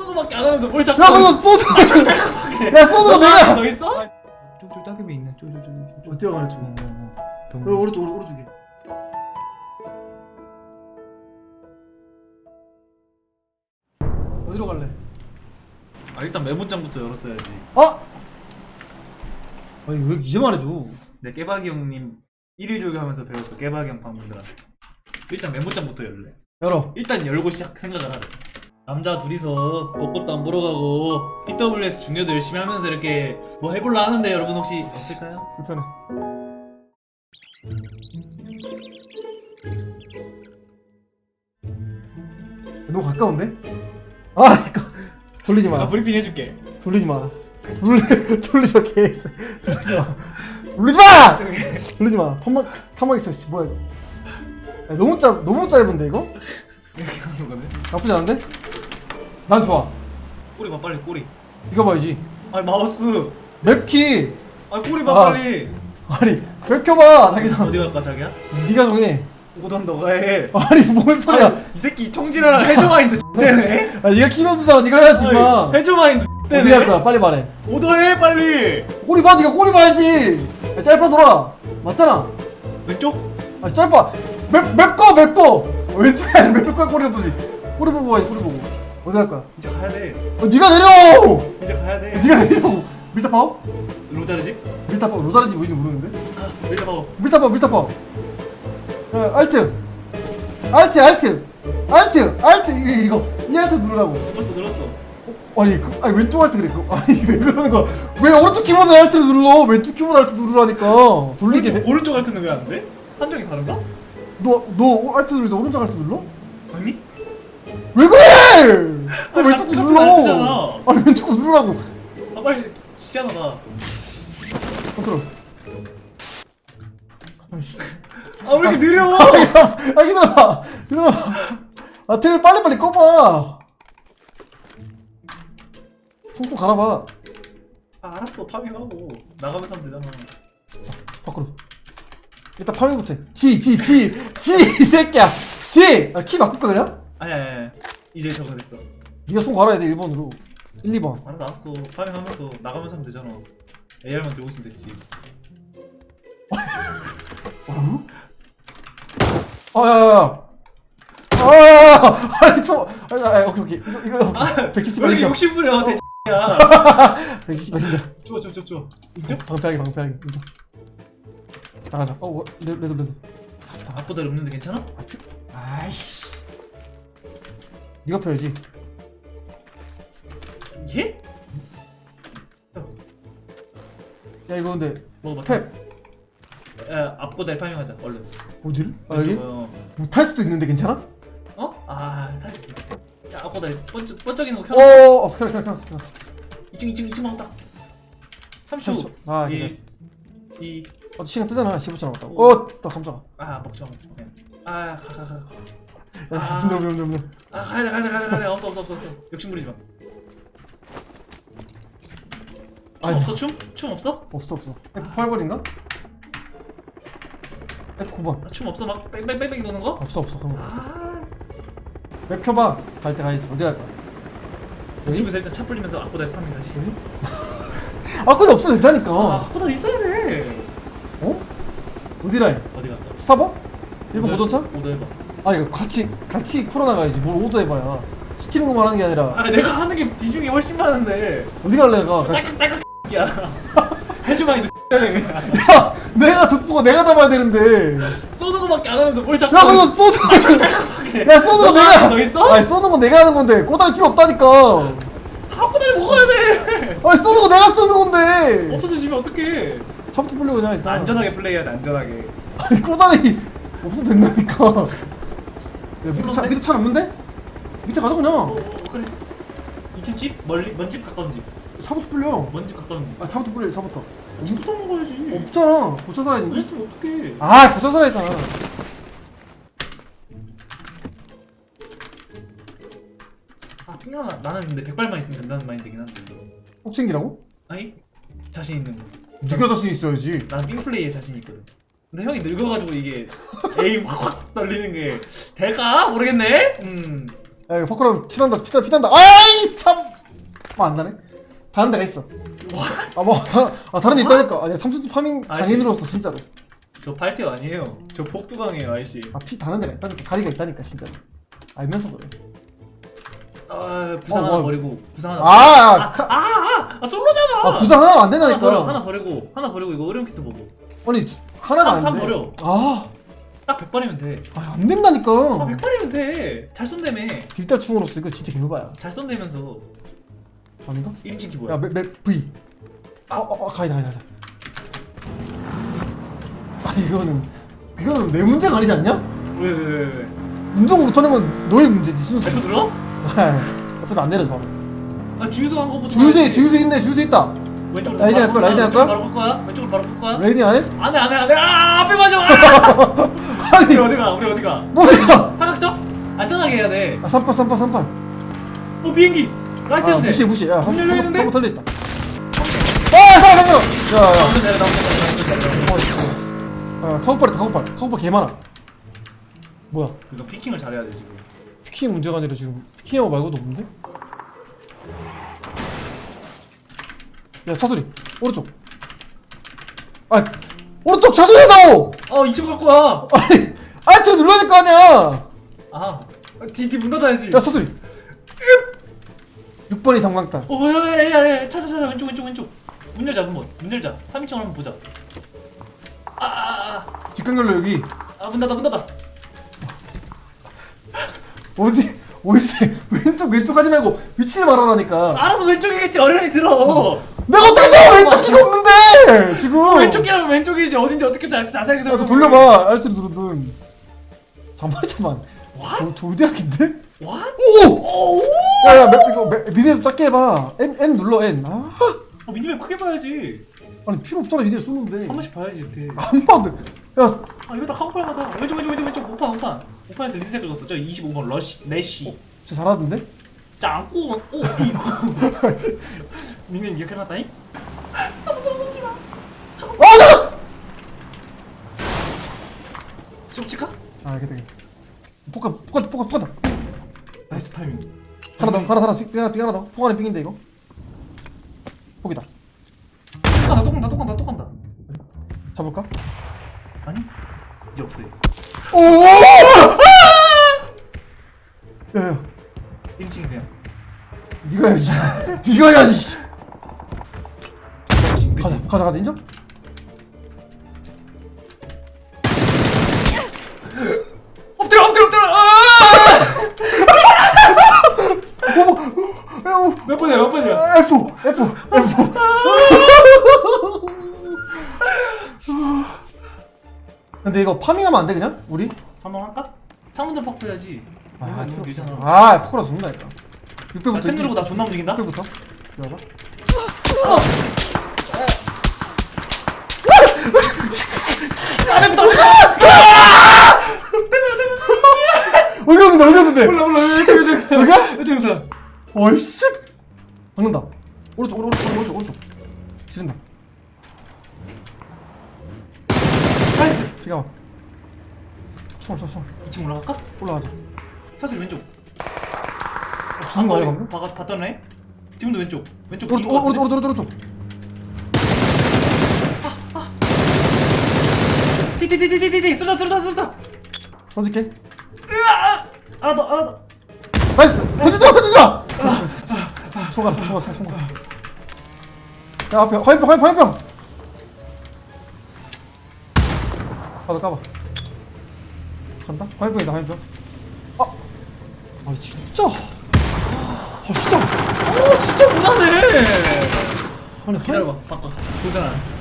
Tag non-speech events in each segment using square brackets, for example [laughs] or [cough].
쏘는 거밖에 안 하면서 뭘 자꾸 야 그럼 쏘는 [laughs] 야거 내가 너 있어? 저저 따개비 있네. 저저저 어, 뛰어가네, 저. 어, 오른쪽 오른- 오른쪽에. 어디로 갈래? 아 일단 메모장부터 열었어야지. 아! 아니 왜 이제 말해줘? 내 깨박이 형님 1일 조교 하면서 배웠어. 깨박이 형 방문들한테. 일단 메모장부터 열래. 열어. 일단 열고 시작 생각을 하래 남자 둘이서 벚꽃도 안 보러 가고 PWS 중요도 열심히 하면서 이렇게 뭐 해볼라 하는데 여러분 혹시 없을까요? 불편해. 너무 가까운데? 아 이거 돌리지 나 마 브리핑 해줄게. 돌리지 마. 돌리 [laughs] 돌리지 마 개스 돌리지 마. [laughs] 돌리지 마! 돌리지 마. 탐막 탐막이 저 씨, 뭐야 이거. 야, 너무 짧 너무 짧은데 이거? 이렇게 하는 거거든 나쁘지 않은데 난 좋아. 꼬리 봐 빨리 꼬리. 이거 봐야지 아니 마우스. 맵키 아 꼬리 봐 아. 빨리. 아니 맵 켜봐 자기가 어디 갈까 자기야? 네가 정해. 오던 너가 해. 아니 뭔 소리야. 아니, 이 새끼 청진하랑 해저 마인드 [laughs] X대네 아 네가 키면서 살아 네가 해야지 마. 해저 마인드 어디 할 거야 빨리 말해. 오더 해 빨리. 꼬리 봐 네가 꼬리 봐야지. 야, 짧아 돌아. 맞잖아. 왼쪽? 아 짧아. 맵 맵거 맵거 왼쪽에 맵거 꼬리를 보지. 꼬리 보고 봐야지 꼬리 보고 어디 할 거야? 이제 가야 돼. 어, 네가 내려 이제 가야 돼. 네가 내려 밀타파워? 로자르지? 밀타파워? 로다른지 뭐인지 모르는데? 아 일단 봐봐 밀타파워 밀타파워. 야, 알트. 알트 알트. 알트 알트. 이거 이거. 이 알트 누르라고. 눌렀어 눌렀어. 아니 그 아니 왼쪽 알트 그래. 그 아니 왜 그러는 거야? 왜 오른쪽 키보드 알트를 눌러? 왼쪽 키보드 알트 누르라니까. 돌리게 오른쪽, 오른쪽 알트는 왜 안 돼? 한정이 다른가? 돼너너 알트 누르는데 오른쪽 알트 눌러? 아니? 왜 그래? 거 같은 눌러 알트잖아. 아니 왼쪽 거 누르라고? 아 빨리 시아나가 컨트롤 아이씨. 아왜 이렇게 느려? 아 기다려봐. 기다려봐. 아 테레비 빨리 빨리 꺼봐. 손좀 갈아봐. 아 알았어. 파밍하고. 나가면서 하면 되잖아. 밖으로. 일단 파밍부터 지지 지 지 이 새끼야. 지키 바꿀까 그냥? 아니 아니 아니 이제 저거 됐어 네가 손 갈아야 돼 1번으로 1, 2번 알았어 알았어 파밍하면서 나가면서 하면 되잖아 AR만 들고 있으면 됐지 아야야야 아야야야 아니 저 아니 아니 오케이 오케이 이거 이거 아, 170왜 이렇게 인정 욕심부려 대야 170 인정 좋아 좋아 좋아 좋아 인정? 방패하기 방패하기 인정 나가자 어 뭐, 레드 레드 레드 앞보다 없는데 괜찮아? 아이씨 네가 펴야지 예? 야 이거 근데 먹어봐 탭 야 앞보다 파밍하자 얼른 어디를? 아 여기? 어, 못할 수도 있는데 괜찮아? 어? 아 다시 있어 야 앞보다 번쩍, 번쩍이는 거 어, 켜놨어 어, 켜라, 켜라, 켜놨어, 켜놨어. 2층 2층 2층 먹었다 30초 아, 1 괜찮았어. 2 어, 시간 뜨잖아. 15초 남았다. 오. 어, 나 깜짝아. 아 먹자 먹자 아가 가가가 야, 아. 힘들어, 힘들어, 힘들어. 아 가야 돼 가야 돼 가야 돼 가야 돼 없어 없어 없어 없어 욕심 부리지 마춤 아니. 없어 춤? 춤 없어? 없어, 없어. F8번인가? F9번. 아, 춤 없어 막 뺑뺑뺑뺑 도는 거? 없어, 없어. 그런 거 없어. 아웹 켜봐. 갈 때 가야지. 어디 갈 거야? 여기? 이쪽에서 일단 차 풀리면서 앞보다 파밍 다시 [laughs] 아, 근데 없어도 된다니까. 아 앞보다 있어야 돼 어? 어디라 해? 어디 갔다 스타벅? 일본 고전차? 오더 해봐 아, 이거 같이, 같이 풀어나가야지. 뭘 오도 해봐야. 시키는 것만 하는 게 아니라. 아 내가 하는 게 비중이 훨씬 많은데 어디 갈래, 가? 같이. 딸깍 딸깍 야 X네 그냥 야, 내가 족보고 내가 잡아야 되는데. 쏘는 거밖에 안 하면서 뭘 자꾸 야, 그거 쏘는 거. [laughs] 야, 쏘는 거너 내가. 너 있어? 아니, 쏘는 거 내가 하는 건데. 꼬다리 필요 없다니까. 앞보다를 먹어야 돼 아니, 쏘는 거 내가 쏘는 건데. 없어지면 어떡해 차부터 풀려 그냥 일단. 안전하게 플레이해야 돼 안전하게 아니, 꼬다리 없어도 된다니까. 야, 밑에 차? 밑에 차 없는데? 밑에 가자, 어, 그냥. 어 그래 2층 집? 멀리 먼 집 가까운 집 차부터 풀려. 먼 집 가까운 집 아, 차부터 풀려, 차부터. 집부터 먹어야지 없잖아. 고쳐 살아야 있는데. 그랬으면 어떡해 아, 고쳐 살아야 있잖아. 아 핑아 나는 근데 백발만 있으면 된다는 마인드긴 한데 꼭 챙기라고? 아니 자신 있는 거 네가 자신 있어야지. 나는 삥플레이에 자신 있거든 근데 형이 늙어가지고 이게 에임 확확 떨리는 게 될까? 모르겠네? 음. 야 이거 포크랑 피난다 피난다 피난다. 아이 참뭐안 나네? 다른 데가 있어. 아뭐 다른 아 다른 데 있다니까. 아니 삼촌 파밍. 장인으로서 진짜로. 저 팔티어 아니에요. 저 복두강이에요 아저씨. 아 피 다른 데가 있다니까. 다리가 있다니까 진짜로. 알면서 그래. 아 구상 어, 하나 뭐. 버리고 구상 하나 아, 아, 아, 카- 아, 아, 아 솔로잖아. 아 구상 하나 안 하나 버려 된다니까. 하나 버리고 하나 버리고 이거 어려운 키트 보고. 아니 하나가 한- 한 안돼. 버려. 아안 딱 100발이면 돼아 된다니까. 100발이면 돼 잘 쏜다며. 딜달충으로서 이거 진짜 개우바야. 잘 쏜다면서. 아닌가? 1인칭 키 뭐야. 야맵 맵 V. 아, 아, 아 가이다 가이다 가이다. 아 이거는 이거는 내 문제가 아니지 않냐? 왜 왜 왜 왜? 운동 못하는 건 너의 문제지 순수. F 눌러? 아, 어차피 안 내려줘 아 주유소 간 주유소에 해야지. 주유소 있네 주유소 있다 왼쪽으로 라이딩 할 거야, 볼 라이딩 할 거야? 바로 볼 거야? 왼쪽으로 바로 볼 거야? 레이딩 안 해? 안해 안해 안해 아 앞에 맞아 아! 아니 우리 어디가 우리 어디가 뭐야 사각점? 안전하게 해야 돼어 아 3판 3판 3판 비행기 라이트 아 형제 무시해 무시해 야문 열려 있는데? 한번 털려있다 아 잠깐 잠깐 야야 잘해 잘해 잘해 아 카우팔 카우팔 카우팔 개 많아 뭐야 그거 피킹을 잘해야 돼 지금 피킹 문제가 아니라 지금 피킹하고 말고도 없는데? 야 차소리. 오른쪽. 아 오른쪽 차소리 나오! 어 이쪽 갈 거야 아니 알트 눌러야 될 거 아니야. 아 뒤뒤 문 닫아야지. 야 차소리. 6번 이상 망타 어 야야야 찾아 찾아. 왼쪽 왼쪽 왼쪽. 문 열자 문문 문 열자. 3인칭으로 한번 보자. 아아아문 뒷강 열려 여기. 닫아 문 닫아. 어디 어디 왼쪽 왼쪽 하지 말고 위치를 말하라니까. 알아서 왼쪽이겠지. 어련히 들어 내가 어떻게 돼? 왼쪽 끼가 없는데 지금. 왼쪽이라면 왼쪽이지 어딘지 어떻게 자, 자세하게 야, 설명 너 돌려봐. 알트 누르든. 잠만 잠만. 도, 도대학인데? What? 오! 야야 이거 미니맵 좀 작게 해봐. N, N 눌러 N. 아. 어 미니맵 크게 봐야지. 아니 필요 없잖아 미니맵 쏘는데. 한 번씩 봐야지 이렇게. 안 봐도 야. 아 이러다 카고팔 가자 왼쪽 왼쪽 왼쪽 왼쪽. 오판 오판. 오판에서 리셋 긁었어. 저 25번 러시 레시 쟤 잘하던데? 짱꼬 오 이거 닉네임 기억해놨다니? 아 무서워 쏘지마 아 나! 좀 치카? 아 알겠다 알겠다 포카 포카 포카 포카 나이스 타이밍 하나 더 하나 하나 삥 하나 삥 하나 더 포카 안에 삥인데 이거 포기다 또 간다 또 간다 또 간다 또 간다 잡을까? 아니 이제 없어요 오! 해야지 니가 해야지 씨. 가자 가자 가자 인정? 엎드려 엎드려 엎드려 아! 몇 번이야 몇 번이야 F F F [laughs] 근데 이거 파밍하면 안 돼 그냥? 우리? 한번 할까? 창문도 팍해야지 아 없어 아 포크라 죽는다니까 600부터 나템 누르고 나 존나 움직인다? 600부터? 기다려봐 아래부터. 어디 갔는데 몰라 몰라. 왼쪽 왼쪽 여기야? 왼쪽 왼쪽 어이씨! 박는다. 오른쪽 오른쪽 오른쪽 오른쪽 지른다. 나이스! 잠깐만. 총알 총알 총알 2층 올라갈까? 올라가자. 사실 왼쪽 죽은 거 아니야 방금? 봐, 봤던 애? 지금도 왼쪽. 왼쪽 오른쪽 긴거 오른쪽 같은데? 오른쪽 오른쪽. 띠띠띠띠띠띠. 쏟아 쏟아 쏟아. 던질게. 하나 더 하나 더 나이스! 던지지 마 던지지 마! 총알 총알 총알. 총알 야 앞에 화염병 화염병 화염병. 가자 까봐. 간다? 화염병이다 화염병. 아! 아니 진짜 아 진짜. 오 진짜 못하네 아니 기다려봐 바꿔. 도전 안 했어.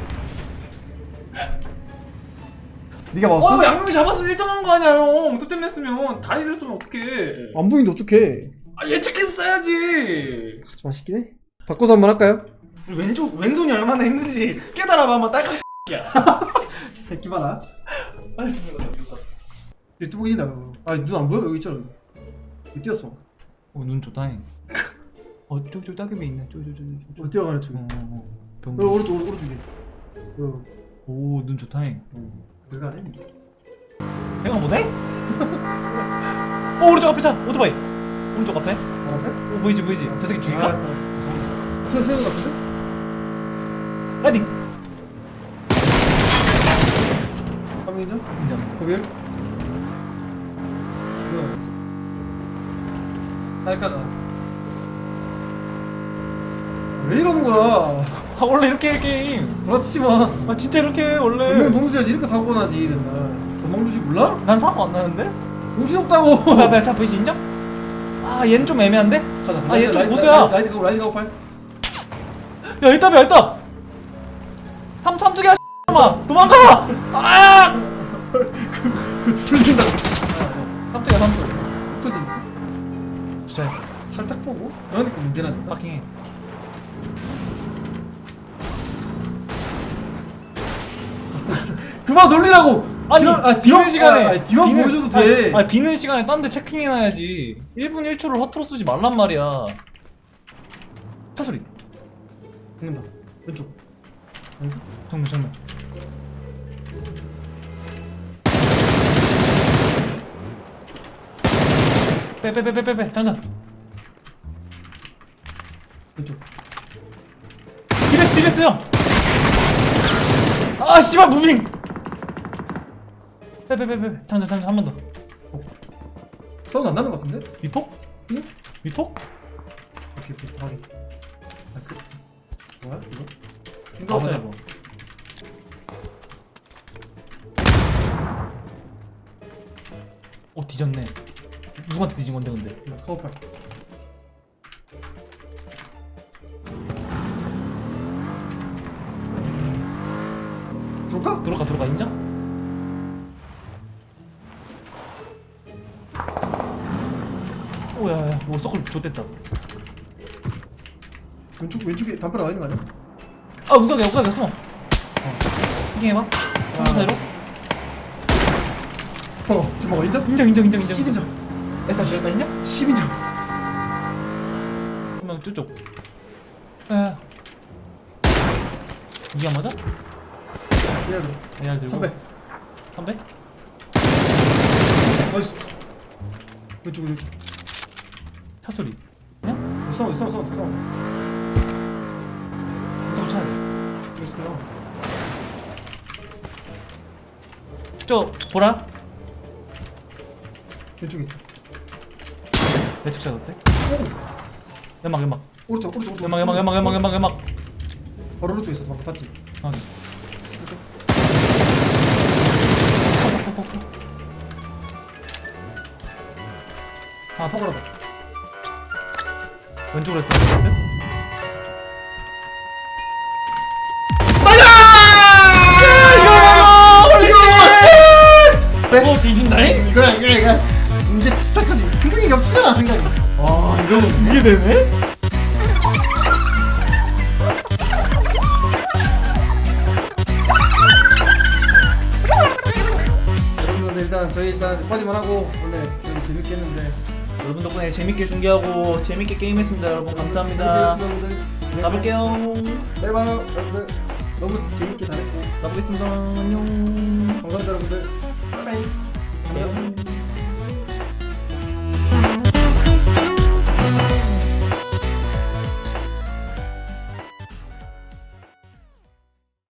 네가 막았어? 어 양명이 잡았으면 1등 한거 아니야 형. 득점 냈으면. 다리를 쏘면 어떡해. 안 보이는데 어떡해? 아 예측해서 써야지. 같이 맛있긴 해. 바꿔서 한번 할까요? 왼쪽 왼손이 얼마나 힘든지 깨달아봐 한번 딸깍 야. [laughs] 새끼 봐라. 빨리 죽는다 죽는다 얘 뚜벅이다 아눈 안 보여? 여기 있잖아 여기 뛰었어 어눈 좋다 잉. 어 저기 저기 따개비 있네. 저기 저기 저기 저기 어 뛰어가네 저기. 어어어. 어, 오른쪽 오른쪽 오른쪽에. 어. 오 눈 좋다 잉. 별거 안 해. 내가 못해? 어 오른쪽 앞에 차. 오토바이. 오른쪽 앞에. 어, 앞에? 오 보이지 보이지? 저 새끼 죽일까? 알았어 알았어. 세, 것 같은데? 헤딩. 한명이죠? 인정. 거길 딸까가 왜 이러는 거야? 아 원래 이렇게 해 게임. 그렇지 마아 진짜 이렇게 해 원래. 전면 봉수야지. 이렇게 사고 나지 맨날. 전망 주식 몰라? 난 사고 안 나는데? 정신없다고. 야야 차 보이지 인정? 아 얘는 좀 애매한데? 가자 아, 얘 좀 라이트, 고수야. 라이트, 라이트 가고 라이트 가고 팔야 일답이야 일답. 삼 삼두개야 마 도망가! 아! [laughs] 그 뚫린다. 삼두개야 삼두 진짜 살짝 보고? 그러니까 문제는. 파킹해. [laughs] 그만 돌리라고! 아니 뒤만- 아, 비는 뒤만 시간에 아, 아니, 뒤만 비는- 보여줘도 아니, 돼 아니 비는 시간에 딴 데 체킹해놔야지. 1분 1초를 허투루 쓰지 말란 말이야. 차 소리. 죽는다 왼쪽. 정면 정면 빼빼빼빼빼빼 잠깐 왼쪽 디베스 디베스 형! 아 씨발 무빙! 빼빼빼빼 잠깐 잠깐 한번더 사운드 안 나는 것 같은데? 미폭? 응? 미폭? 오케이 오케이 확인 아, 그... 뭐야 이거? 아 맞아 이거 어 뒤졌네 누구한테 뒤진 건데 근데 카우팔 들어올까? 들어가 들어가 인정? 오야야 뭐 서클 좋댔다 왼쪽 왼쪽에 담벼락 나와 있는 거 아니야? 아 우각이야 우각이야 숨어 어 해봐 아. 한번 사이로 어 지금 먹어 인정? 인정 인정 인정 인정 10인정 인정? 10인정 한명 야 이게 안 맞아? AR 들고. 담배. 300? 나이스. 왼쪽 왼쪽. 차 소리. 그냥? 싸워 싸워 싸워 싸워. 인상 차야 돼. 여기서 그냥. 저 보라? 왼쪽에 내 측자 어때? 연막 연막. 오른쪽 오른쪽 오른쪽. 연막 연막 연막 연막 연막 연막. 바로 오른쪽에 있어 방금. 봤지? 확인. 아포 포괄하다. 왼쪽으로 했어 왼쪽 이거 홀리 네? 뭐 뒤진다잉? 이거야 이거야 이거야 생각이 없잖아 생각이 와 아, 이런 이게 되네? 여러분들 일단 저희 일단 빠지만 하고 원래 좀 재밌게 했는데. 여러분 덕분에 재밌게 중계하고 재밌게 게임했습니다 여러분. 감사합니다. 가볼게요. 잘 봐요 여러분들. 너무 재밌게 잘했고. 가보겠습니다. 안녕. 감사합니다 여러분들. 빠이빠이. 안녕.